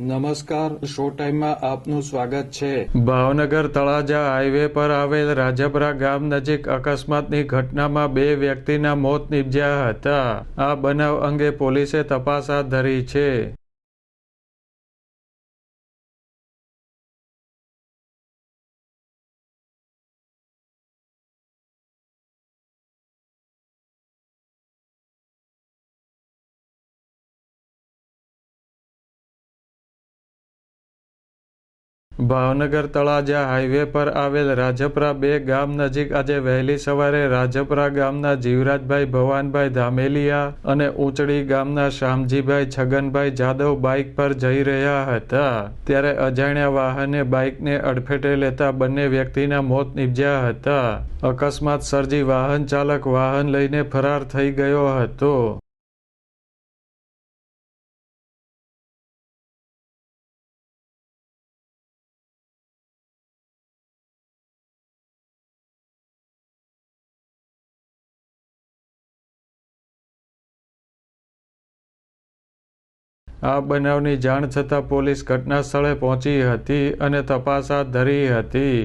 નમસ્કાર, શો ટાઈમમાં આપનું સ્વાગત છે. ભાવનગર તળાજા હાઈવે પર આવેલ રાજપરા ગામ નજીક અકસ્માતની ઘટનામાં બે વ્યક્તિના મોત નીપજ્યા હતા. આ બનાવ અંગે પોલીસે તપાસ હાથ ધરી છે. ભાવનગર તળાજા હાઈવે પર આવેલ રાજપરા બે ગામ નજીક આજે વહેલી સવારે રાજપરા ગામના જીવરાજભાઈ ભવાનભાઈ ધામેલિયા અને ઉંચડી ગામના શામજીભાઈ છગનભાઈ જાદવ બાઇક પર જઈ રહ્યા હતા. ત્યારે અજાણ્યા વાહને બાઇકને અડફેટે લેતા બંને વ્યક્તિના મોત નીપજ્યા હતા. અકસ્માત સર્જી વાહન ચાલક વાહન લઈને ફરાર થઈ ગયો હતો. આ બનાવની જાણ થતાં પોલીસ ઘટના સ્થળે પહોંચી હતી અને તપાસ હાથ ધરી હતી.